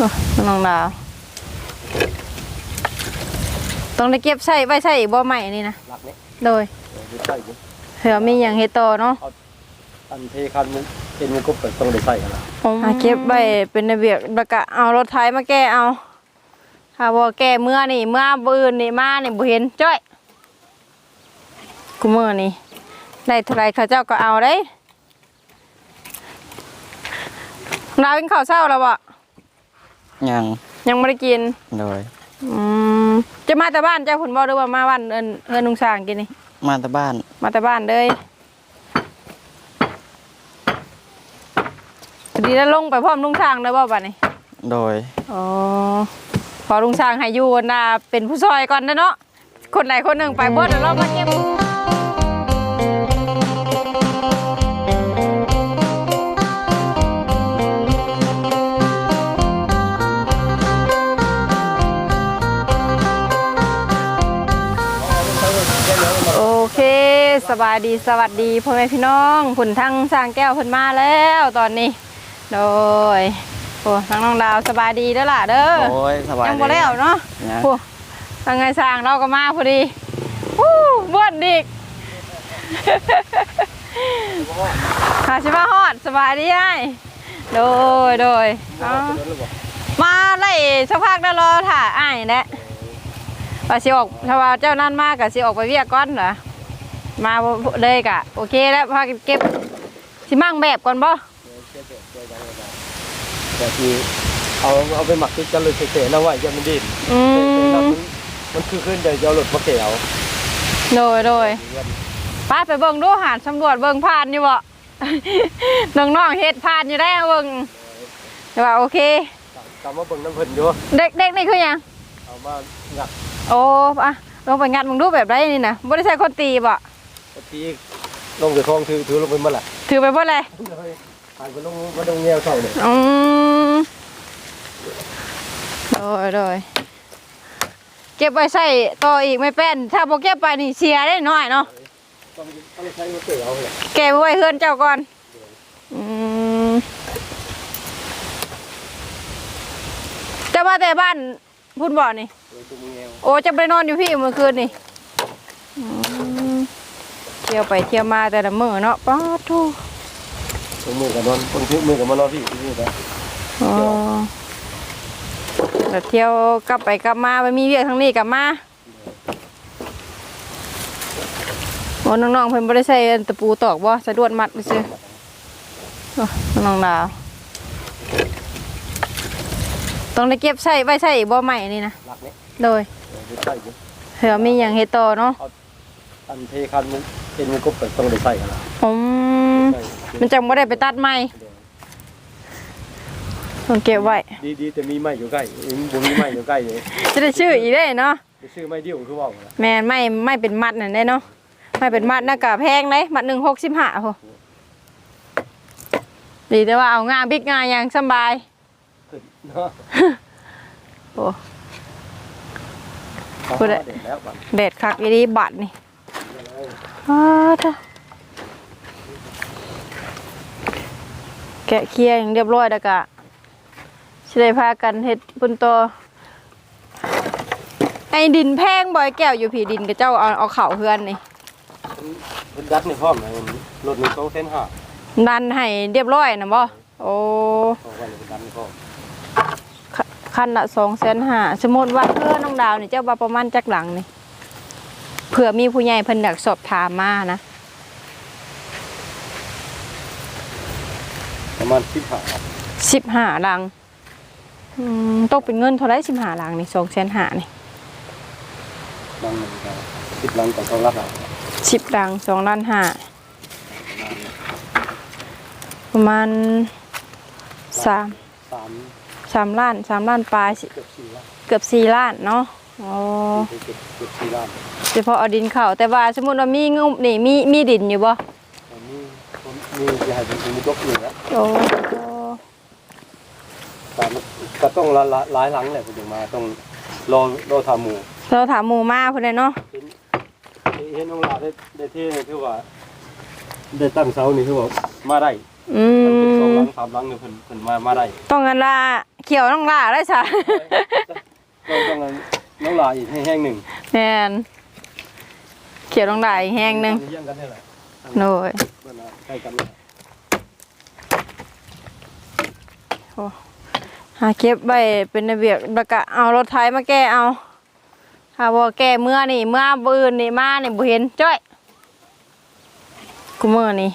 โอ้น้องดาว ต้องได้เก็บใส่ไว้ใส่อีกบ่ใหม่นี่นะหลักนี้โดยเดี๋ยวใส่อยู่เผื่อมีอย่างเฮดต่อเนาะอันเทคันมันเป็นมันก็ต้องได้ใส่กันละอะเก็บไว้เป็นระเบียบแล้วก็เอารถไถมาแก้เอาถ้าบ่แก้เมื่อนี่เมื่อบืนนี่มานี่บ่เห็นจ้อยกูมื้อนี่ได้เท่าไรเขาเจ้าก็เอาได้ดาวกินข้าวเช้าแล้วบ่ ยังยังไม่ได้กินโดยอืมจะมาแต่บ้านเจ้าผลบ่หรือว่ามาบ้านเอินเอินนุงสร้างกินนี่มาแต่บ้าน มาแต่บ้านเลยดีแล้วลงไปพร้อมลุงช้างเลยบ่บ้านนี่โดยอ๋อพอลุงช้างให้อยู่น่ะเป็นผู้ซอยก่อนนะเนาะคนใดคนหนึ่งไปบ่เดี๋ยวเรามาเก็บ สบายดีสวัสดีพ่อแม่พี่น้องผุนทั้งสร้างแก้วเพิ่นมาแล้วตอนนี้ โดยโอ้น้องน้องดาวสบายดีเด้อล่ะเด้อโอ้ยสบายยังบ่แล้วเนาะนะโอ้ทางไงสร้างเราก็มาพอดีวู้บ้วนดิกขาชิมาฮอดสบายดีไอ้โดยโดยเอามาไล่สักพักได้วรอถ่าอ้ายแหละว่าสิออกถ้าว่าเจ้านั่นมากกะสิออกไปเวียกก่อนเหรอ มาบ่เลยกะโอเคแล้วพากันเก็บสิมั่งแบบก่อนบ่แต่ที่เอาเอาไปหมักติดกันเลยเฉยๆแล้วไว้จะมันดิ้นอืแต่มมันมันคือขึ้นเดี๋ยวจะเอาหลุดมาเกี่ยวโดยโดยป้าไปเบิ่งดูหาดสำรวจเบิ่งผ่านอยู่บ่น้องๆเฮ็ดผ่านอยู่ได้เบิ่งแต่ว่าโอเคกำมาเบิ่งน้ำเพิ่นอยู่เด็กเด็กนี่คือหยังเอามาหยักโอ้อะลงไปงัดมึงดูแบบไรนี่นะบ่ได้ใช้คนตีบ่ ทีลงจากคลองถือถือลงไปเมื่อไหร่ถือไปบ่เลยผ่านไปลงมาตรงเงี้ยเข้าเลยอืมโดยโดยเก็บไว้ใส่ต่ออีกไม่เป็น ถ้าบ่เก็บไปนี่เสียได้น้อยเนาะต้องต้องใช้มาเกี่ยวเลยเก็บไว้เฮือนเจ้าก่อนอืมจะมาแต่บ้านพุ่นบ่นี่ตรงเงี้ยโอ้จะไปนอนอยู่พี่เมื่อคืนนี่อืมเที่ยวไปเที่ยวมาแต่ละมื้อเนาะป้าทูตรงมือกับนอนตรงที่มือกับมานอนพี่ที่นี่นะอ๋อแต่เที่ยวกลับไปกลับมาไปมีเวียกทางนี้กลับมาโอ้น้องๆเพิ่นบ่ได้ใส่ตะปูตอกบ่สะดวดมัดซื่อโอ้น้องๆดาวต้องได้เก็บใส่ไว้ใส่อีกบ่ใหม่นี่นะหลักนี้โดยเดี๋ยวใส่อยู่เผื่อมีหยังเฮ็ดต่อเนาะอั นเทคันมันเป็นมันก็ต้องได้ใส่กันละอืมใส่มันจังบ่ได้ไปตัดใหม่ต้องเก็บไว้ดีดีแต่มีไม้อยู่ใกล้บ่มีไม้อยู่ใกล้เลยจะได้ชื่ออีกได้เนาะไปซื้อไม้เดียวคือว่าละแม่นไม่ไม่เป็นมัดนั่นได้เนาะไม่เป็นมัดน่ะก็แพงเลยมัดหนึ่งหกสิบห้าโหดีแต่ว่าเอางานบิ๊กงานอย่างสำบายเนาะโอ้พูพูดดได้ได้แล้วบัดเด็ดคักอีดีบัตรนี่ อ้าเถอะแกะเคลียร์อย่างเรียบร้อยแล้วก็สิได้พากันเฮ็ดปุ่นโตอไอ้ดินแพงบ่อยแก้วอยู่ผีดินกับเจ้าเอาเอาเข่าเฮือนนี่เพิ่นดัดในพร้อมนะรถนี่2เส้นห้าดันให้เรียบร้อยนะบ่โอ้เอาไว้เลยดัดในพร้อมคคันละสองแสนห้าสมมติว่าเพื่อน้องดาวนี่เจ้าว่าประมาณจักหลังนี่ เผื่อมีผู้ใหญ่เพิ่นอยากสอบถามมานะประมาณ15สิบห้าหลังอืมตกเป็นเงินเท่าไรสิบห้าหลังนี่สองแสนห้านี่บางหนึงก็10ลังต่อ2ลักอะสิบหลังสองล้านห้าประมาณสาม3สามล้านสามล้านปลายสิเกือบ4ลักเกือบสี่ล้านเนาะ อ๋อเกือบเกือบ4ล้านเฉพาะเอาดินเข้าแต่ว่าสมมติว่ามีงุมนี่มีมีดินอยู่บ่อันนี้ผมมีจะให้เป็นมีตกอยู่แล้วโอ้แต่มันก็ต้องละละหลายหลังแหละถึงมาต้องรอรอทำหมู่เราถามหมู่มาเพิ่นเลยเนาะเห็นเห็นน้องลาได้ได้เท่นี่คือว่า ได้ตั้งเสานี่คือว่ามาได้อืมันเป็นสองหมลังสามหลังเนี่ยเพิ่นเพิ่นมามาได้ต้องกันละเขียวน้องล่าได้ซะ ต้องต้อง น้องหลาอีกให้แห้งหนึ่งแม่นเขียวน้องล่าอีกแห้งหนึงเยี่ยงกันนี่แหละโดยเพื่อนใกล้กันเลยหาเก็บไว้เป็นระเบียบแล้วก็เอารถไถมาแก้เอาถ้าบ่แก้เมื่อนี่เมื่อบ่อื่นนี่มานี่บ่เห็นจ้อยกูมื้อนี่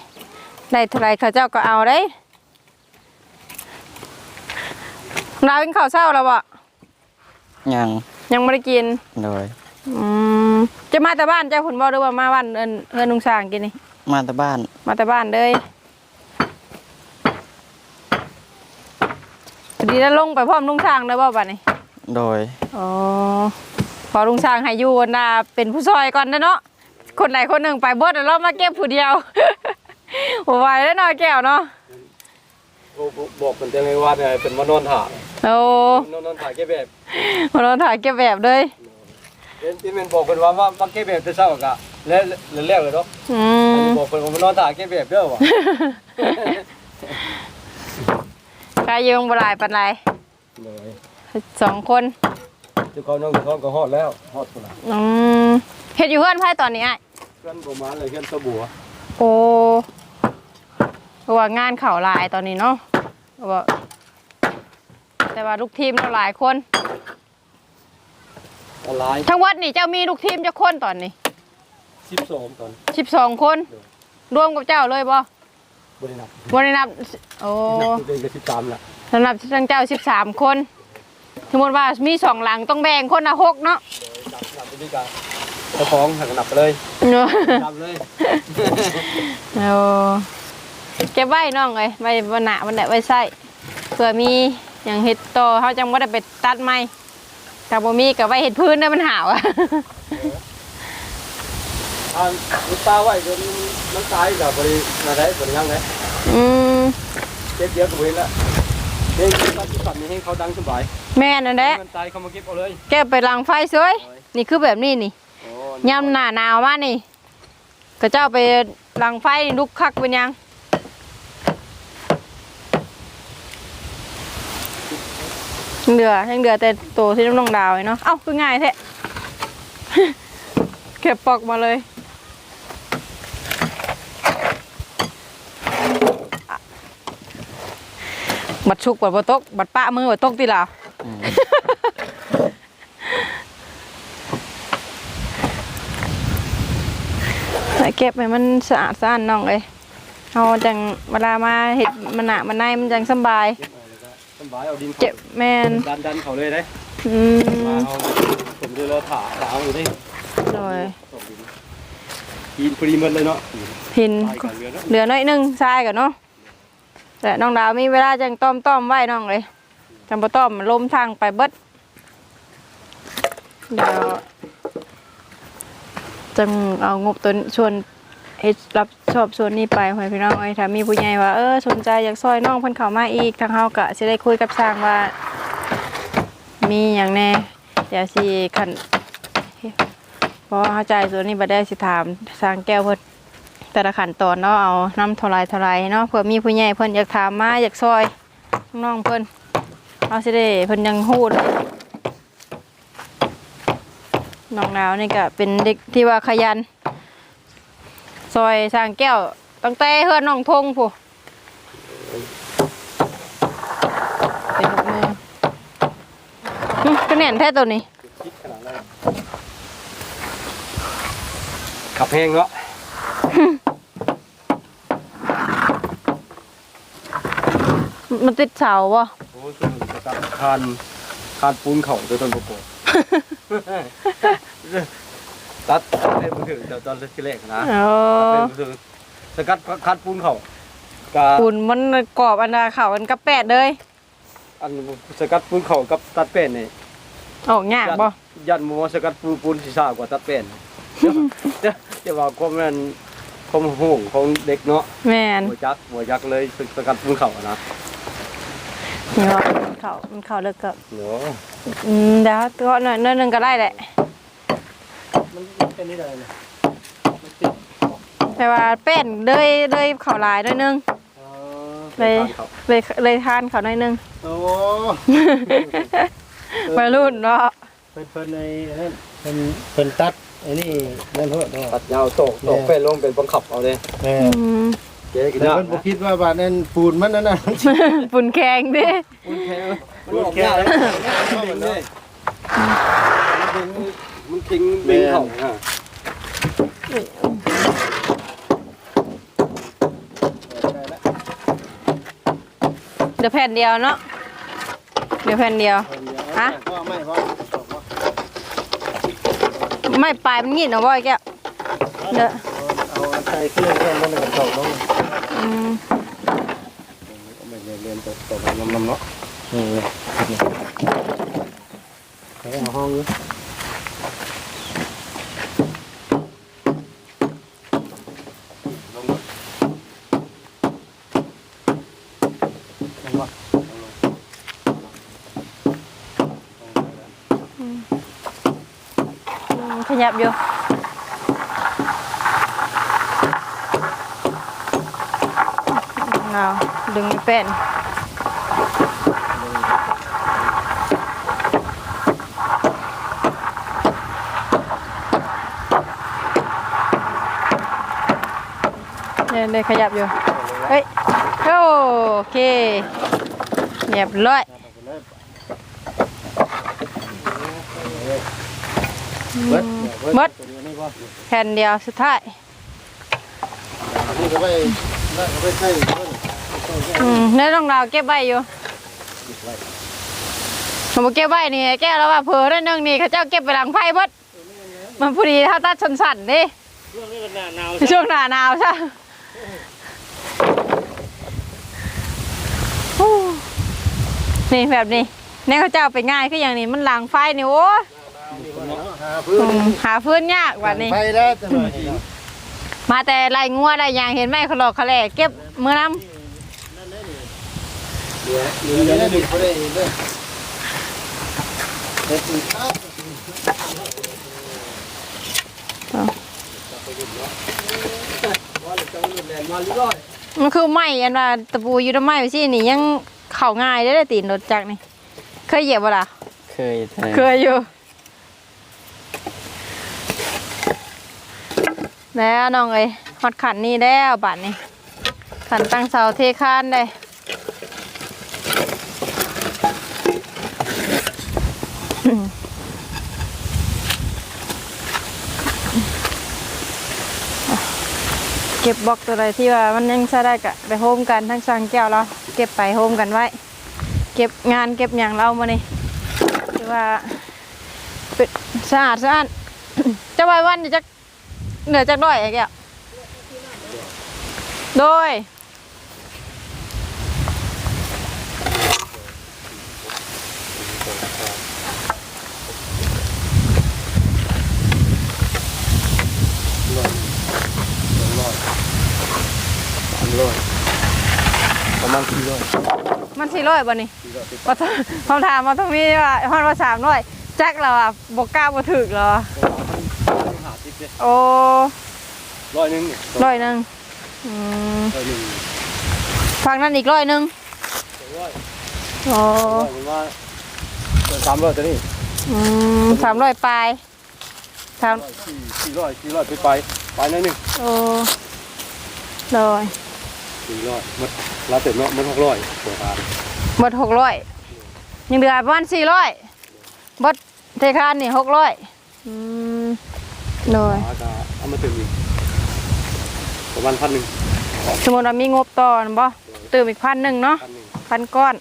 ได้เท่าไหรเขาเจ้าก็เอาได้เรากินข้าวเช้าแล้วบ่ยัง ยังไม่ได้กินโดยอืมจะมาแต่บ้านเจ้าผลบ่หรือว่ามาบ้านเอิ้นเอิ้นลุงสร้างกินนี่ มาแต่บ้านมาแต่บ้านเลยพอดีแล้วลงไปพร้อมลุงสร้างได้บ่บัดนี้โดยอ๋อพอลุงสร้างให้อยู่น่ะเป็นผู้ซอยก่อนนะเนาะคนไหนคนหนึ่งไปเบิดแล้วเรามาเก็บผู้เดียว โอ้ไหวแล้วเนาะแก้วเนาะ บอกเป็นจังไงว่าเนี่ยเป็นมานอนถ่าโอ้นอนนอนถ่าแค่แบบมาเราถ่ายเก็บแบบเลยเป็นที่มันบอกเป็นว่าว่าว่าแค่แบบจะเศร้ากะแล้วแล้วแล้วเลยเนาะอือันมนี้บอกเป็นว่ามานอนถ่าแค่แบบเด้อวะกายยงบหลายปันไรเลยสองคนเจ้าของน้องเจ้าของก็ฮอดแล้วฮอดคนละอืมเฮ็ดอยู่เพื่อนไพ่ตอนนี้ไอ้เพื่อนประมาณเลยเพื่อนสบัวโอ้ เพราะว่างานเข่าหลายตอนนี้เนาะเพราะว่าแต่ว่าลูกทีมเราหลายคนออนไลน์ทั้งวัดนี่เจ้ามีลูกทีมจะคนตอนนี้สิบสองตอนสิบสองคน รวมกับเจ้าเลยบ่บริณับวันนี้นับโอ้นับตัวเองก็สิบสามละสำหรับทั้งเจ้าสิบสามคนสมมติว่ามีสองหลังต้องแบ่งคนละหกเนาะนับนับไปด้วยกันเจ้าของหักนับไปเลยนับเลยโอ้ เก็บไว้น้องเลยไว้วันหนาวันไหนไว้ใส่เผื่อมีอย่างเห็ดโตอเขาจังว่าได้ไปตัดไม้กับบ่มีกับไว้เห็ดพื้นเนี่ยมันหาวอะอ่าลูกตาไว้จนมันตายกับบริณาได้บริยังไงอืมเจ็บเยอะกับเวรละเฮ้ยที่ปัจจุบันนี้ให้เขาดังสบายแม่นั่นแหละมันตายเขามาเก็บเอาเลยแกไปลังไฟสวย นี่คือแบบนี้นี่โอ้ยามหน้าหนาวมานี่ก็เจ้าไปลังไฟนี่ลุกคักเป็นยัง ยังเดือยังเดือแต่โตที่น้ำนองดาวเนาะ เอ้าคือง่ายแท้เก็บปอกมาเลยบัดชุกบัดบ่ตกบัดปะมือบัดตกติล่ะอืมแล้วเก็บให้มันสะอาดสะอาดน้องเลยเอาจังเวลามาเห็ดมันหนามันในมันจังสบาย เก็บเอาเลยก็สบายเอาดินเจ็บแมนดันดันเขาเลยได้อืมมาเอาผมจะรอถ่าถ่าเอาอยู่ได้โดยส่งดินกินพอดีหมดเลยเนาะพินตายก่อนเรือเนาะเหลือน้อยหนึงทรายกันเนาะแต่น้องดาวมีเวลาจังต้อมต้อมไว้น้องเลยจังบ่ต้อมมันล้มทางไปเบิดเดี๋ยวจังเอางบตัวชวนเฮ็ดรับชอบส่วนนี้ไปห้พี่น้องเอ้ยถ้ามีผู้ใหญ่ว่าเออสนใจอยากซอยน้องเพิ่นเข้ามาอีกทางเฮาก็สิได้คุยกับสร้างว่า มีอย่างแน่เดี๋ยวสิคันเพราะว่าเข้าใจส่วนนี้บ่ได้สิถามสร้างแก้วเพิ่นแต่ละขั้นตอนเนาะเอาน้ำท่าไรเท่าไรเนาะเผื่อมีผู้ใหญ่เพิ่นอยากถามมาอยากซอยน้องเพิ่นเอาสิได้เพิ่นยังฮู้เลยน้องดาวนี่ก็เป็นเด็กที่ว่าขยัน ซอยสร้างแก้วตั้งแต่เฮือนน้องทงผู้เป็นหกมือหึก็แน่นแท้ตัวนี้ คิดขนาดนั้นขับแห้งเนาะมันติดเสาบ่โอ้ยส่วนจะตัดคานคานปูนเข่าตัวต้นโปโป ตัดตัดเป็นมือถือตอนที่แรกนะโอ้เป็นมือถือสกัดคานปูนเข่ากะปุ่นมันกรอบอันดาเขาอันกับแปดเลยอันสกัดปูนเข่ากับตัดเป็นนี่ออกยากบ่ยันมัวสกัดปูนปูนศีรษะกว่าตัดเป็นเดี๋ยวเดี๋ยวจะว่าความนั้นความห่วงของเด็กเนาะแม่นหัวจักหัวจักเลยสกัดปูนเข่าอะนะนี่ว่ามันเขามันเขาเลิกก็เนาะอืมเดี๋ยวตัวหน่อยนิดนึงก็ได้แหละ มันเป็นนี่เลยมันติดแต่ว่าเป็นเลยเลยเขาหลายหนิดนึง เออเลยครับเลยเลยทานเขาหน่อยหนึง โอ้วัยรุ่นเนาะเพิ่นเพิ่นในนั่นเพิ่นเพิ่นตัดไอ้นี่นั่นโทษเนาะตัดยาวโตกโตกเป็นลงเป็นบังคับเอาเลยแม่อืมเจ๊กินแต่ยากเพิ่นบ่คิดว่าบาดนั้นปูนมันนั่นน่ะปุ่นแข็งดิมันแข็งมันออกยากเลยมันเลย มันทิ้งเบงเขาอะเดี๋ยวแผ่นเดียวเนาะเดี๋ยวแผ่นเดียวฮะพ่อไม่พ่อไม่ปลายมันงีดเนาะบ่อยแก้วเด้อเอาใส่เครื่องแค่นั้นก็ตกลงอืมไม่เรียนเรียนตกตกน้ำๆเนาะนี่ไปเอาห้อง ยับอยู่เอาดึงไม่เป็นเนี่ยเลยขยับอยู่ เฮ้ย โอเคเรียบร้อยเบิด มดตัวนี้บ่แผ่นเดียวสุดท้ายนี่ก็ไปนั่นก็ไปใส่เพิ่นอืมในรองเราวเก็บไว้อยู่ผมบอกเก็บไว้นี่แก้แล้วว่าเผลอได้นึงนี่เขาเจ้าเก็บไปหลังไพ่เบิดมันพอดีเท่าตาชนสั่นดิช่วงนี้ก็หน้าหนาวช่วงหน้าหนาวใช่โอ้นี่แบบนี้นี่เขาเจ้าไปง่ายคืออย่างนี้มันหลังไฟนี่โอ้ยหาพื้ อืนมหาพื้นยากกว่านี้ ไปแล้วจังหวะนี้มาแต่ไรงัวได้ยางเห็นไหมเขาหลอกเขาแหลกเก็บมือน้เหลือเหลือได้ดิบ่ได้เด้อเด็ดอีกครับำมันคือไหมอันว่าตะปูอยู่ตรงไหมไปสินี่ยังเข่าง่ายได้เลยตีนรถจักรนี่ เคยเหยียบบ่ล่ะเคยแต่เคยอยู่ แล้วน้องเอ้ยฮอดขันนี่แล้วบัดนี้ขันตั้งเสาเทคานได้เก็บบล็อกตัวใดที่ว่ามันยังใช้ได้กะไปโฮมกันทั้งสางแก้วเราเก็บไปโฮมกันไว้ เก็บงานเก็บอย่างเรามานี่คือว่าเป็นสะอาดสะอาดจะไว้วันจะ เหนือจากด้อยไอ้แก้วโดยประมาณสี่ร้อยมันสี่ร้อยบ่นี่ว่าต้องคำถามมาตรงนี้ว่าฮอนว่าสามร้อยแจ็คเราอะบกกล้าบ่ถึกเหรอหา สิบเลยโอ้ร้อยหนึ่งร้อยหนึ่งอืมร้อยหนึ่งฟังนั้นอีกร้อยหนึ่งร้อยโอ้ร้อยผมว่าสามร้อยตัวนี้อืมสามร้อยปลายสามสี่สี่ร้อยสี่ร้อยไปไปไปหน่อยหนึ่งโอ้โดยสี่ร้อยมันเราเต็มเนาะมันหกร้อยตัวทานหมดหกร้อยยังเหลือประมาณสี่ร้อยบดเทคานนี่หกร้อยอืม โดยอาจะเอามาเติมอีกประมาณพันหนึ่งสมมติว่ามีงบต่อนะบ่เติมอีกพันหนึ่งเนาะพันหนึ่งพันก้อน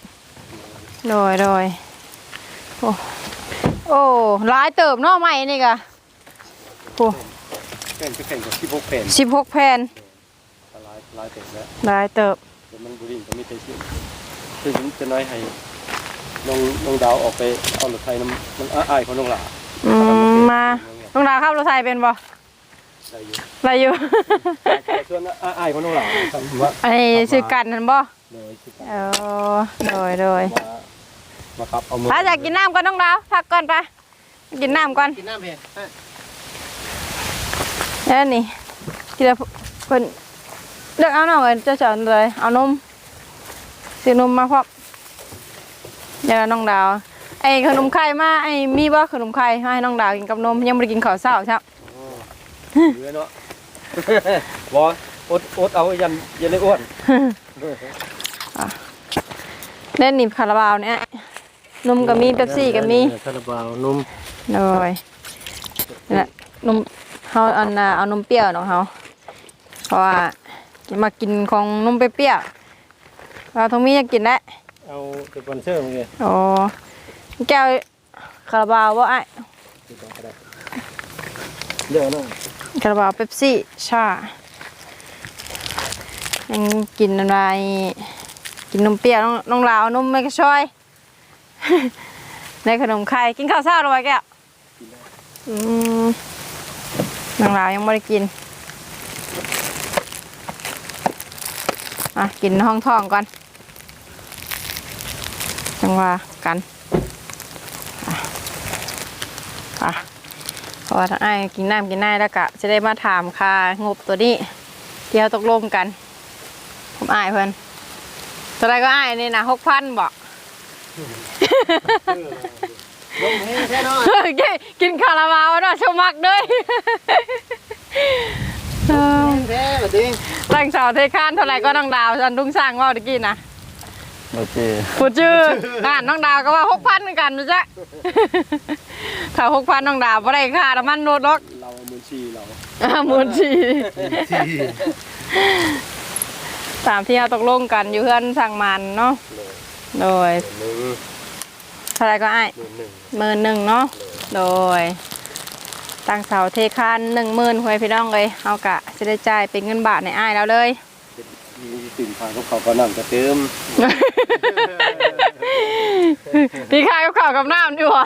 โดยโดยโอ้โอ้หลายเติบเนาะใหม่นี่กะโอ้แผ่นจะแข่งกับที่พกแผ่นสิบหกแผ่นลายลายเต็มแล้วหลายเติบแต่มันบุรีก็มีแต่ชิ้นคือผมจะน้อยให้น้องน้องดาวออกไปเอารถไทยน้ำมันอ้ายของน้องหลาอืมมา น้องดาวขับรถไทยเป็นบ่ได้อยู่อะไรอยู่ แต่ส่วนอ้ายของน้องหลาครับว่าไอ้ชื่อกันนั่นบ่เลยคือการเออโดยโดยมามาครับเอามือถ้าอยากกินน้ำก่อนน้องดาวพักก่อนไปกินน้ำก่อนกินน้ำเพ่ฮะแล้วนี่กินแล้วเพิ่นเลือกเอาหน่อยเจ้าสอนเลยเอานมซื้อนมมาพร้อมเดี๋ยวน้องดาว ไอ้ขนมไข่มาไอ้มีบ่ขนมไข่มาให้น้องดาวกินกับนมยังไม่ได้กินข้าวเช้าครับเหลือเนาะบออดอดเอายันยันเลยอ้วนเล่นหนีบคาราบาวเนี่ยนมก็มีเป๊ปซี่ก็มีคาราบาวนุ่มเลยนี่แหละนมเขาอันน่ะเอานมเปรี้ยวของเขาเพราะว่ามากินของนมเปรี้ยวเราทงมีอยากกินได้เอาสปอนเซอร์มาเลยโอ้ แก้วคาราบาวว่าไอ้เรื่องนั้นคาราบาวเป๊ปซี่ชายังกินอะไรกินนมเปรี้ยวน้องน้องลาวนมไม่กระชอยในขนมไข่กินข้าวเช้าหรือเปล่าแก้วอืมน้องลาวยังไม่ได้กินอะกินห้องท้องก่อนจังว่ากันอะอะเพ ราะว่าทั้งไอ้ายกินน้ำกินน้ำแล้วก็จะได้มาถามค่างบตัวนี้ที่เราตกลงกัน ผมอายเพื่อนตัวไรก็อายนี่นะหกพันบอกลงให้แค่น้อยกินคาราบาวเนาะชมักด้วยเออแท้แบบนี้ตั้งเสาเทคานเท่าไหร่ก็น้องดาวจันทุ่งสร้างว่าตะกี้นะ โอเคพูดชื่ออ่านน้องดาวก็ว่าหกพันเหมือนกันนะจ๊ะ ถ้าหกพันน้องดาวไม่ได้ค่าน้ำมันรถหรอกเราเอามือชีเราอ่าหมูลชีที่ตามที่เราตกลงกันอยู่เพื่อนสั่งมันเนาะโดยหนึ่งเท่าไหร่ก็ไอ้ายหนึ่งหนึ่งหมื่นหนึ่งเนาะโดยตั้งเสาเทคานหนึ่งหมื่นหวยพี่น้องเลยเอากะจะได้จ่ายเป็นเงินบาทในอ้ายแล้วเลย มีสิ่งทางของเขาก็นั่งกระเติมพี่ขายกับข้าวกับน้ำดีกว่า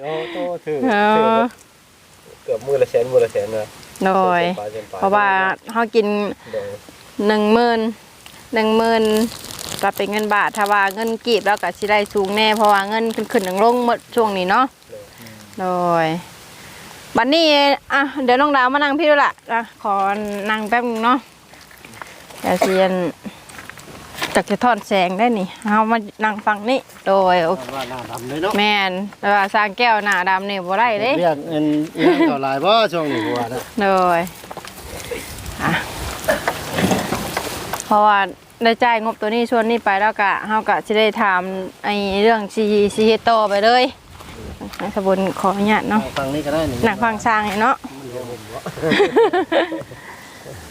โอ้โตถือเออเกือบมือละแสนมือละแสนนะโดยเพราะว่าเขากินโดยหนึ่งหมื่นหนึ่งหมื่นก็เป็นเงินบาทถ้าว่าเงินกีบแล้วก็สิได้สูงแน่เพราะว่าเงินขึ้นขึ้นลงลงหมดช่วงนี้เนาะโดยบัดนี้อะเดี๋ยวน้องดาวมานั่งพี่ด้วยล่ะอะขอนั่งแป๊บนึงเนาะ เดี๋ยวเซียนจากจะทอดแสงได้นี่เอามานั่งฟังนี่โดยโอเคว่าหน้าดำเลยเนาะแมนแต่ว่าสร้างแก้วหน้าดำนี่บ่ได้เด้เรียกเงินเงินเท่าไหร่บ่ช่วงนี้หัวนะเลยอะเพราะว่าได้จ่ายงบตัวนี้ชวนนี่ไปแล้วกะเฮากะจะได้ถามไอ้เรื่องซีซีเฮดโตอไปเลยทางสบุนขออนุญาตเนาะฟังนี้ก็ได้นี่หนักฟังสร้างให้เนาะ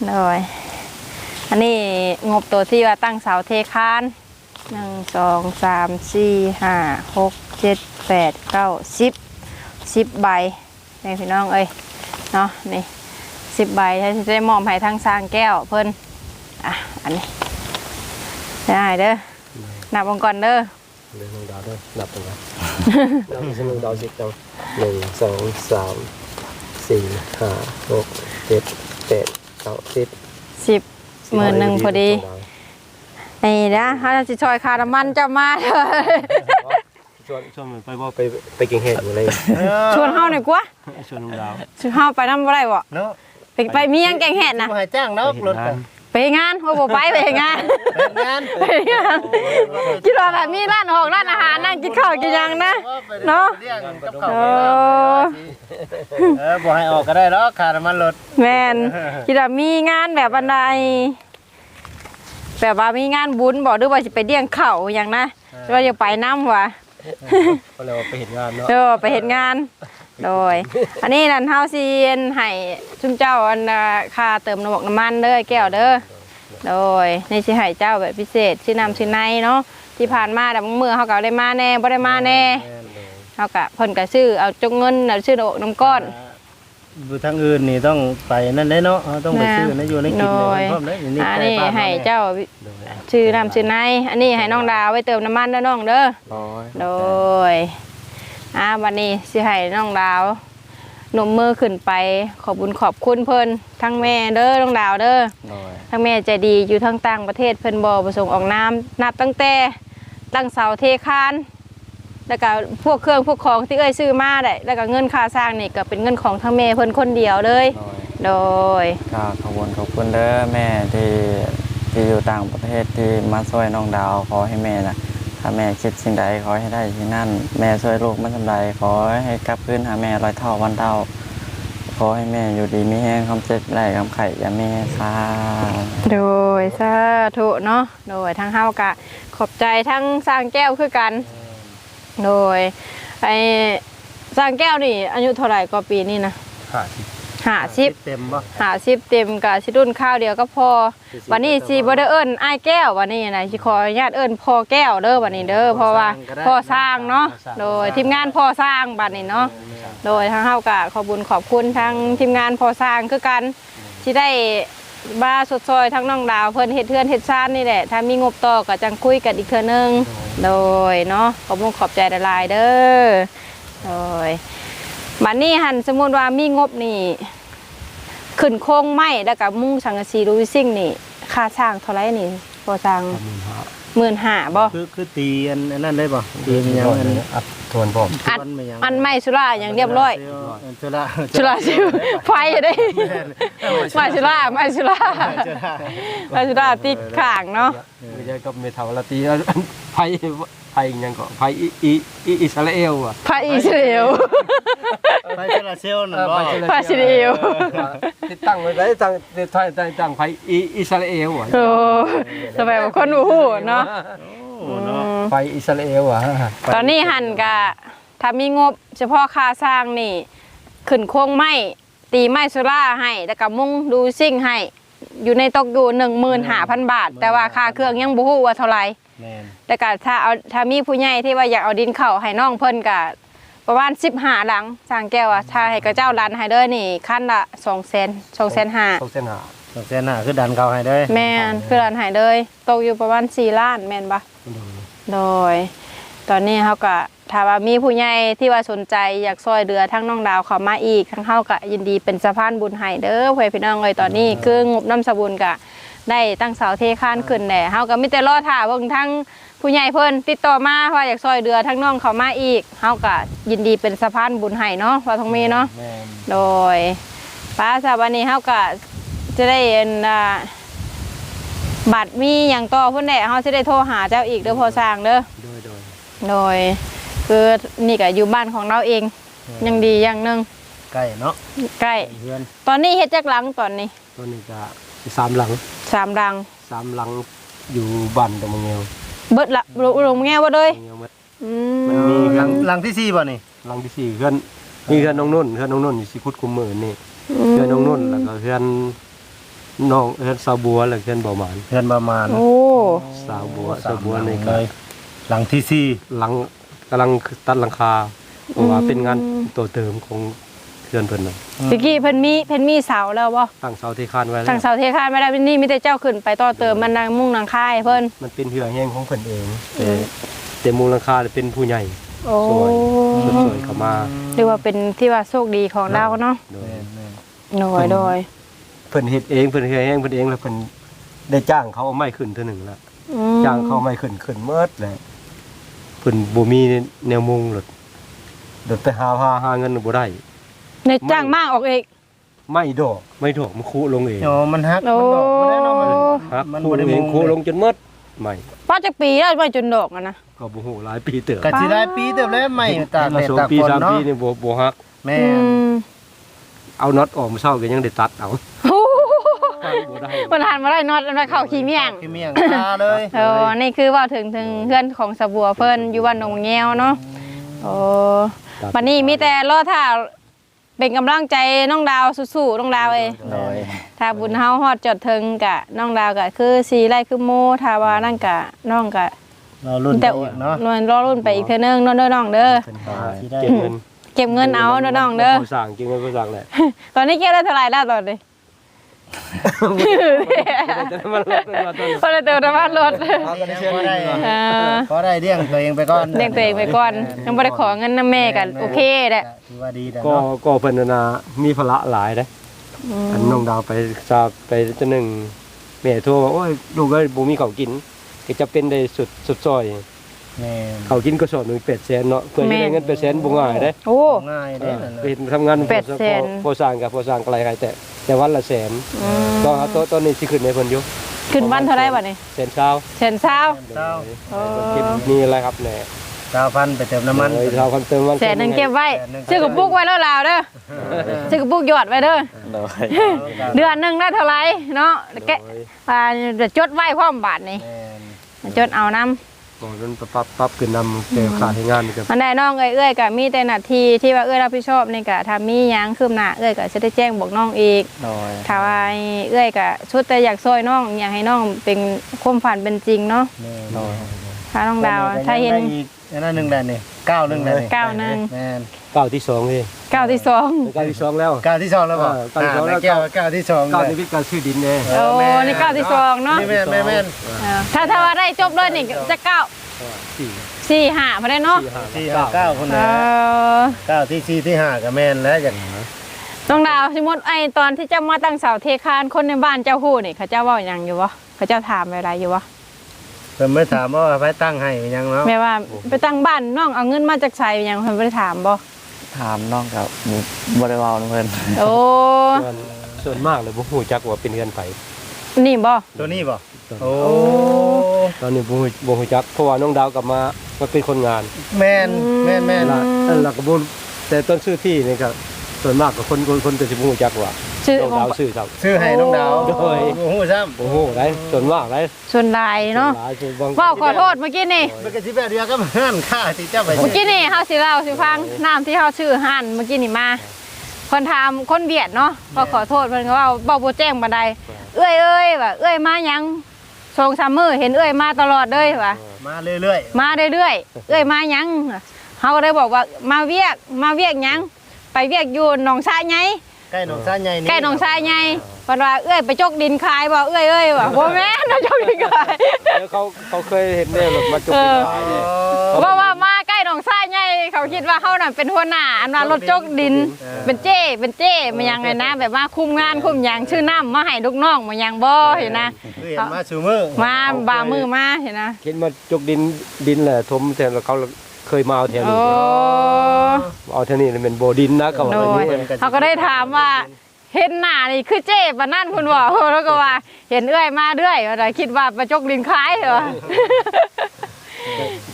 เลย อันนี้งบตัวที่ว่าตั้งเสาเทคานหนึ่งสองสามสี่ห้าหกเจ็ดแปดเก้าสิบสิบใบนี่พี่น้องเอ้ยเนาะนี่สิบใบถ้าจะได้มอมให้ทางสร้างแก้วเพิ่นอะอันนี้ได้เด้อนับองก่อนเด้อเรื่องดาวด้วยนับตรงนั้นนับเส้นดาวสิบจังหนึ่งสองสามสี่ห้าหกเจ็ดแปดเก้าสิบสิบ หมื่นหนึ่งพอดีนี่นะถ้าจะช่วยค่าน้ำมันจะมาเถอะชวนชวนไปบ่ไปไปกินเห็ดอะไรชวนเฮาหน่อยกว่าชวนลุงดาวชวนเฮาไปนำบ่ได้บ่เนาะไปไปมีหยังแกงเห็ดนะบ่ให้จ้างเนาะรถกันไปงานโอ้บ่ไปไปงานงานไปงานคิดว่าแบบมีร้านหอกร้านอาหารนั่งกินข้าวกินหยังนะเนาะเลี้ยงกับข้าวเออเออบ่ให้ออกก็ได้หรอกค่าน้ำมันรถแม่นคิดว่ามีงานแบบอันใด แบบว่ามีงานบุญบ่หรือว่าสิไปเลี้ยงข้าวหยังนะหรือว่าจะไปนำวะก็เลยไปเห็นงานเนาะเออไปเห็นงาน โดย อันนี้นั่นเฮาสิให้ชุมเจ้าอันน่ะค่าเติมน้ำมันน้ำมันเด้อแก้วเด้อโดยในสิให้เจ้าแบบพิเศษชื่อนำชื่อในเนาะที่ผ่านมาแต่บางมื้อเฮาก็ได้มาแน่บ่ได้มาแน่เฮาก็เพิ่นก็ซื้อเอาจงเงินเอาชื่อดอกน้ำก้อน อยู่ทางอื่นนี่ต้องไปนั่นได้เนาะเราต้องไปซื้อนะอยู่ในกินโดเนี่ยยพร้อมเลยนี่อันใกล้นี้บ้านให้เราเจ้าชื่อนำชื่อในอันนี้ให้น้องดาวไว้เติมน้ำมันเด้อน้องเด้อร้อยโดยอ่าวันนี้สิให้น้องดาวหนุ่มมือขึ้นไปขอบคุญขอบคุณเพิ่นทั้งแม่เด้อน้องดาวเด้อร้อยทั้งแม่ใจดีอยู่ทั้งต่างประเทศเพิ่นบ่ประสงค์ออกน้ำนับตั้งแต่ตั้งเสาเทคาน แล้วก็พวกเครื่องพวกของที่เอ้ยซื้อมาได้แล้วก็เงินค่าสร้างนี่ก็เป็นเงินของทั้งแม่เพิ่นคนเดียวเลยร้อยโดยก็ขอบคุณขอบคุณเด้อแม่ที่ที่อยู่ต่างประเทศที่มาช่วยน้องดาวขอให้แม่นะถ้าแม่คิดสิ่งใดขอให้ได้ที่นั่น แม่ช่วยลูกมาทำใดขอให้กลับคืนหาแม่ร้อยเท่าวันเท่าขอให้แม่อยู่ดีมีแห้งคำเจ็บไร้คำไข่อย่าแม่ซาโดยสาธุเนาะโดยทั้งเฮากะขอบใจทั้งสร้างแก้วคือกัน โดยไอ้สร้างแก้วนี่อายุเท่าไหร่ก็ปีนี่นะห้าสิบหาสิบเต็มบ่หาสิบเต็มกับชิรุ่นข้าวเดียวก็พอวันนี้สีบไดเอิญอ้ายแก้ววันนี้นะสิขออนุญาตเอิญพ่อแก้วเด้อวันนี้เด้อเพราะว่าพ่อสร้างเนาะโดยทีมงานพ่อสร้างบัดนี้เนาะโดยทางเฮากะขอบุญขอบคุณทางทีมงานพ่อสร้างคือกันที่ได้ บ้าสดซอยทั้งน้องดาวเพิ่นเฮ็ดเทือนเฮ็ดซ่านนี่แหละ ถ้ามีงบต่อก็จังคุยกันอีกเทื่อนึง โดยเนาะขอบคุณขอบใจหลายๆเด้อโดยบัดนี้หันสมมุติว่ามีงบนี่ขึ้นโค้งไม้แล้วกับมุ้งสังกะสีรูวิซิ่งนี่ค่าสร้างเท่าไหรนี่พอสร้าง หมื่นห้าบ่คือคือตีอันอันนั้นได้บ่ตีมันยังอันอัดทวนพร้อมอัดมันไม่ยังอันไม่สุราอย่างเรียบร้อยจุฬาสุราชิวไฟได้ไม่สุราไม่สุราจุฬาไม่สุราติดข้างเนาะไม่ใช่ก็เมทัลลาตีแล้วไพ่ไพ่ยังก็ไพ่อิอิอิอิสราเอลอะพระอิสราเอลไปจุฬาเซลนั่นบ่พระอิสราเอล ติดตั้งไว้ได้ตั้งติดตั้งตั้งตั้งไพ่อิอิสราเอลอะโอ้สมัยว่าคนอู้หูเนาะโอ้เนาะไพ่อิสราเอลอะตอนนี้หันกะถ้ามีงบ เฉพาะค่าสร้างนี่ขึ้นโค้งไม้ตีไม้สุราให้แล้วก็มุ้งดูซิ่งให้อยู่ในตกอยู่หนึ่งหมื่นห้าพันบาท แต่ว่าค่าเครื่องยังบ่ฮู้ว่าเท่าไหร่แม่นแต่ก็ถ้าเอาถ้ามีผู้ใหญ่ที่ว่าอยากเอาดินเข้าให้น้องเพิ่นก็ ประมาณ15หลังสร้างแก้วอะถ้าให้กระเจ้ารันให้เด้อนี่ขั้นละ2แสน2แสนห้าต้องเส้นหาสองแสนห้าคือดันเขาให้เด้อแม่นคือรันให้เลยตกอยู่ประมาณ4ล้านแม่นปะโดย ตอนนี้เขาก็ถ้าว่ามีผู้ใหญ่ที่ว่าสนใจอยากซอยเดือทั้งน้องดาวเขามาอีกทั้งเฮาก็ยินดีเป็นสะพานบุญให้เด้อเพื่อนพี่น้องเลยตอนนี้ คืองบน้ำสบุญก็ได้ตั้งเสาเทคานขึ้นแหน่เฮาก็มีแต่รอท่าเบิ่งทั้ง ผู้ใหญ่เพิ่นติดต่อมาว่าอยากซอยเดือทั้งน้องเขามาอีกเฮาก็ยินดีเป็นสะพานบุญให้เนาะว่าทองมีเนาะแม่นโดยป้าสาวันนี้เฮาก็จะได้เอ็นอ่าบัตรมีอย่างต่อเพิ่นแหละเฮาสิได้โทรหาเจ้าอีกเด้อพอสร้างเด้อโดยโดยโดยคือนี่ก็อยู่บ้านของเราเองยังดีอย่างหนึ่งใกล้เนาะใกล้เพื่อนตอนนี้เฮ็ดจักหลังตอนนี้ตัวนี้ก็สามหลังสามดัง สามหลังอยู่บ้านตะมงเงว เบิดละลงลงแง่ว่าเลยตะมงเงวหมดอืมันมีมหลังหลังที่สี่บ่นี่หลังที่สี่เพื่อนมีเพื่อนน้องนุ่นเพื่อนน้องนุ่นอยู่สิคุดคุมมือนี่เพื่อนน้องนุ่นแล้วก็เพื่อนน้องเพื่อนสาวบัวแล้วเพื่อนเบาหมานเพื่อนประมาณโอ้สาวบัวสาสาวมบัวหลังนี่เลก็ยหลังที่สี่หลังกำลังตัดหลังคาเพราะว่าเป็นงานตัวเติมของ เพื่อนเพิ่นน่ะตะกี้เพิ่นมีเพิ่นมีเสาแล้วบ่ตั้งเสาที่คานไว้แล้ทางวเสาเทคานไม่ได้นี่มีแต่เจ้าขึ้นไปต่อเติมมันนางมุ่งนางค่ายเพิ่น มันเป็นเหือแห้งของเพิ่นเองแต่แต่มูลราคาเป็นผู้ใหญ่โอ้สวยสวยๆเข้ามาเรียกว่าเป็นที่ว่าโชคดีของเราเนาะโดยแม่นแม่นโดยโดยเพิ่นเฮ็ดเองเพิ่นเหือแห้งเพิ่นเองแล้วเพิ่นได้จ้างเขาเอาไม้ขึ้นเท่าหนึงแล้วอืมจ้างเขาเอาไม้ขึ้นขึ้นเมิดเลยเพิ่นบ่มีแนวมุงหรอกเดี๋ยวไปหาหาหาเงินบ่ได้ ในจ้างมากออกเอง ไม่ดอกไม่ดอกมันคุลงเองโอ้มันฮักโอ้มันดอกมันได้เนาะมันฮักมันคุบ่ลได้งเองมุงคุลงจนเมิดไม่ป้าจักปีแล้วไม่จนดอกอะนะก็บ่ฮู้หลายปีเติบก็สิได้ปีเติบแล้วไม่ตากมาแดดสองตากปีฝนสามเนาะปีนี่บ่บ่ฮักแม่อืนมเอาน็อตออกมาเช้าก็ยังได้ตัดเอาโอ้โหบ่ได้มันหันมาได้นอดมาเข้าขี้เมี่ยงขี้เมี่ยงตาเลยเออนี่คือเว่าถึงถึงเพื่อนของสะบัวเพิ่นอยู่บ้านหนองแงวเนาะโอ้วันนี้มีแต่รอถ้า เป็นกำลังใจน้องดาวสู้ๆน้องดาวเอ้ยโดยถ้าบุญเฮาฮอดจดถึงกะน้องดาวกะคือสีไร่คือโมถ้าว่านั่นกะน้องกะเรารุ่นแต่แต่อีกเนาะนวลรอรุ่นไปอีกเทื่อนึงเน้องเด้อน้องเด้อสิได้เก็บเงินเก็บเงินเอาเด้อน้องเด้อผู้สร้างเก็บเงินผู้สร้างแหละตอนนี้เก็บได้เท่าไหร่แล้วตอนนี้ พอได้เติมน้ำมันรถพอได้เออพอได้เลี้ยงตัวเองไปก่อนเลี้ยงตัวเองไปก่อนยังบ่ได้ขอเงินน้ำแม่กันโอเคแหละถือว่าดีแต่ก็เนาะก็เพิ่นน่ะนะมีภาระหลายเด้อันน้องดาวไปซาไปจะหนึ่งแม่โทรว่าโอ้ยลูกเอ้ยบ่มีข้าวกินก็จะเป็นได้สุดสุดซอยแม่นข้าวกินก็สอบหนึ่งเป็ดแสนเนาะเพื่อจะได้เงินเป็ดแสนบ่ง่ายเด้โอ้ ง่ายเด้อนั่นน่ะ ไปทำงานเป็ดแสนพอสร้างกับพอสร้างไกลใครแต่ แต่วันละแสนอืมก็ตอนตอนนี้สิขึ้นในเพิ่นอยู่ขึ้นวันเท่าไรบัดนี้เซนเช้าเช่นเช้าเจ้าโอ้คลิปนี้อะไรครับเนี่ยเก้าพันไปเติมน้ำมันเช้าคอนเติมวันแสนหนึ่งเก็บไว้แสนหนึ่งชื่อกระปุกไว้แล้วลาวเด้อชื่อกระปุกหยอดไว้เด้อโดยเดือนหนึ่งได้เท่าไรเนาะแกะอ่าเดี๋ยวจดไว้พร้อมบาทนี่แม่นจดเอานำ บอกมันปรับปรับขึ้นนำเจอขาดให้งานนี่ครับมันได้น้องเอ้ยเอ้ยก็มีแต่หน้าที่ที่ว่าเอ้ยรับผิดชอบนี่ก็ถ้ามีหยังคืบหน้าเอ้ยก็จะได้แจ้งบอกน้องอีกโดยถ้าว่าเอ้ยก็ชุดแต่อยากช่วยน้องอยากให้น้องเป็นความฝันเป็นจริงเนาะแม่นโดยถ้าน้องดาวถ้าเห็น ได้อีก อันนั้นหนึ่งได้นี่เก้าหนึ่งได้นี่เก้าหนึ่ง แม่นเก้าที่สองพี่ก้าวที่สอง เก้าที่สองแล้ว เก้าที่สองแล้วบ่เออเก้าที่สองแล้วาแก้วเก้าที่สองเก้าเลยในวิทย์การซื้อดินเนี่ยเออโอ้แม่นี่ก้าวที่สองเนาะนี่แม่นแม่นแม่นเออถ้าถ้าว่าได้จบเลยนี่จะเก้าสี่สี่ห้าพอได้เนาะสี่ห้าที่ห้าเก้าคนเอนะอเก้าที่สี่ที่ห้าก็แม่นแล้วอย่างน้องดาวสมมติไอ้ตอนที่เจ้ามาตั้งเสาเทคานคนในบ้านเจ้าฮู้นี่เขาเจ้าเว่าอย่างอยู่วะเขาเจ้าถามอะไรอยู่วะ เพิ่นไม่ถามว่าไปตั้งให้เป็นหยังเนาะแม่ว่าไปตั้งบ้านน้องเอาเงินมาจากไสอย่างเพิ่นบ่ได้ถามบ่ถามน้องกับมีบริวารเพิ่นโอ้ส่วนส่วนมากเลยบ่ฮู้จักว่าเป็นเงินไผนี่บ่ ตัวนี้บ่โอ้ตอนนี้บ่ฮู้บ่ฮู้จักเพราะว่าน้องดาวกลับมามาเป็นคนงานแม่นแม่นแม่นละนั่นล่ะก็บ่แต่ต้นชื่อที่นี่ก็ส่วนมากก็คนคนคนก็สิบ่ฮู้จักว่า ชื่อน้องของดาวชื่อครับ ซื้อให้น้องดาวโดยโอ้โหซ้ำโอ้โหได้ส่วนมากได้ส่วนลายเนาะหลายส่วนบางเว้าขอโทษเมื่อกี้นี่มันก็สิแบบเดียวกับห้านค่าที่เจ้าไปเมื่อกี้นี่เฮาสิเล่าสิฟังน้ำที่เฮาชื่อห่านเมื่อกี้นี่มา คนถามคนเวียดเนาะก็ขอโทษเพิ่นก็ว่าเว้าบ่แจ้งปานใดเอ้ยเอ้ยว่าเอ้ยมาหยังสองสามมื้อเห็นเอ้ยมาตลอดเลยว่า มาเรื่อยมาเรื่อยๆ เอ้ยมาหยังเขาก็เลยบอกว่ามาเวียกมาเวียกหยังไปเวียกอยู่หนองชายไงๆ ใกล้หนองซ่าใหญ่นี่ใกล้หนองชายไงเพราะว่าเอ้ยไปจกดินขายบอกเอ้ยเอ้ยว่าบ่แม่นนะจกดินขาย แล้วเขาเขาเคยเห็นเนี่ยแบบมาจบเออขายเนี่ยเพราะว่ามาใกล้หนองชายไงเขาคิดว่าเขาน่ะเป็นหัวหน้าอันว่ารถจกดิน เป็นเจ้เป็นเจ้มายังไงนะ แบบว่าคุมงานคุมหยังชื่อน้ำมาให้ลูกน้องมายังบ่เห็นนะ คือเห็นมาสูมือมาบามือมาเห็นนะ เห็นมาจกดินดินแหละทมแทนเขา เคยมาเอาแถวโอ้นี้เอาแถวนี้เป็นโบดินนะเขาโดว่ายเขาก็ได้ถามว่า เห็นหน้านี่คือเจ๊ปะนั่นคุณบอกแล้วก็ว่า เห็นเอื้อยมาเรื่อยว่าแต่คิดว่าประจกดินคล้ายเหรอ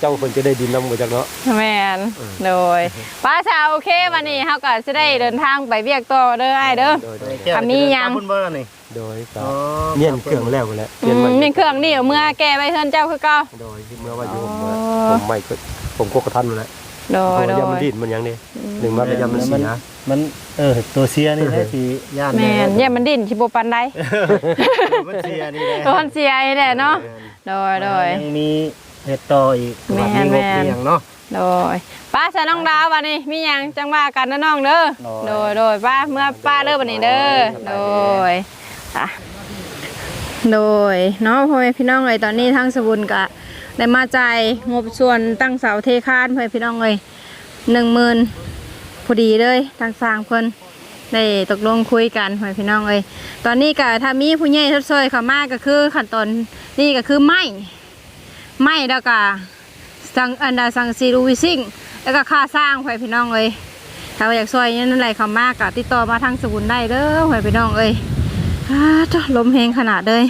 เจ้าคนจะได้ดินน้ำมาจากเนาะ แมนโดยป้าชาวโอเควันนี้เขาก็จะได้เดินทางไปเวียกต่อเด้อไอ้เด้อ โดยโดยอะมียังคุณเบอร์นี่ โดยครัอ๋บอเมียนเครื่องแล้วแหละอืเมียนมใหม่มีเครื่องนี่เอาเมื่อแกไปเฮือนเจ้าคือเก่า โดยที่เมื่อว่าอยู่อ๋อผมไม่ก็ ผมก็กระทันอยู่แล้วโดเพยราะโดว่ายามันดินมันยังนี่หนึ่งมาก็ยามันเสียมันเออตัวเสียนี่แหละที่ย่านแมนเนี่ยมันดิ้นชิบปันได้มันเสียนี่แหละตัวมันเสียไอ้แหละเนาะโดยโดยยังมีเฮ็ดต่ออีกแม่นมีงบแม่นเลี้ยงเนาะโดยป้าใส่น้องดาววันนี้มีหยังจังว่ากันนะน้องเด้อโดยโดยป้าเมื่อป้าเด้อวันนี้เด้อโดยอะโดยเนาะพ่อแม่พี่น้องเลยตอนนี้ทั้งสบุญกะ ได้มาจ่ายงบส่วนตั้งเสาเทคานพ่อพี่น้องเลยหนึ่งหมื่นพอดีเลยทางสร้างเพิ่นได้ตกลงคุยกันเพื่อพี่น้องเลยตอนนี้กะถ้ามีผู้ใหญ่ทดซอยเขามากก็คือขั้นตอนนี่ก็คือไม้ไม้แล้วก็สังอันดาสังซีรูวิซิ่งแล้วก็ค่าสร้างไว้พี่น้องเอ้ยถ้าอยากซอยนี่นั่นไรคำมากกะติดต่อมาทางสบุนได้เด้อไว้พี่น้องเอ้ยอ้าจ้ะลมแหงขนาดเลย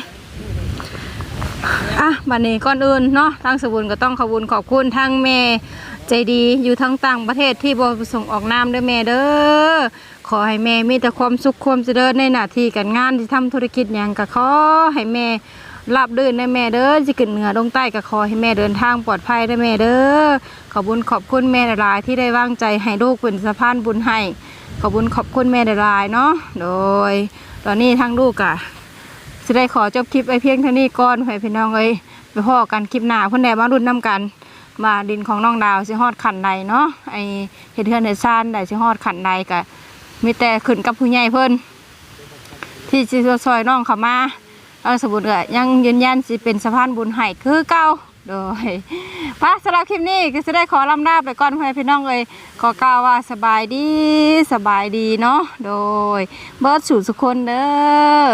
อะบัดนี้ก่อนอื่นเนาะทางสบุนก็ต้องขอบุญขอบคุณทางแม่ใจดีอยู่ทั้งต่างประเทศที่บริส่งออกนามเด้อแม่เด้อขอให้แม่มีแต่ความสุขความเจริญในหน้าที่การงานที่ทำธุรกิจอย่างก็ขอให้แม่รับเดินได้แม่เด้อจะขึ้นเหนือลงใต้ก็ขอให้แม่เดินทางปลอดภัยได้แม่เด้อขอบุญขอบคุณแม่หลายที่ได้วางใจให้ลูกเป็นสะพานบุญให้ขอบุญขอบคุณแม่หลายเนาะโดย ตอนนี้ทางลูกอะ จะได้ขอจบคลิปไว้เพียงเท่านี้ก่อนให้พี่น้องเอ้ยไปพ่อกันคลิปหน้าเพื่อนแดมารุ่นน้กันมาดินของน้องดาวสิฮอดขันใดเนาะไอเฮ็ดเทือนเฮ็ดซานได้สิฮอดขันใดกะมีแต่ขึ้นกับผู้ใหญ่เพิ่นที่สิซอยน้องเขามาเอาสมบุญก็ยังยืนยันสิเป็นสะพานบุญให้คือเก่าโดยพระสำหรับคลิปนี้ก็จะได้ขอลำลาไปก่อนเพื่อนพี่น้องเลยขอกล่าวว่าสบายดีสบายดีเนาะโดยเบิร์ดสู่สุคนเด้อ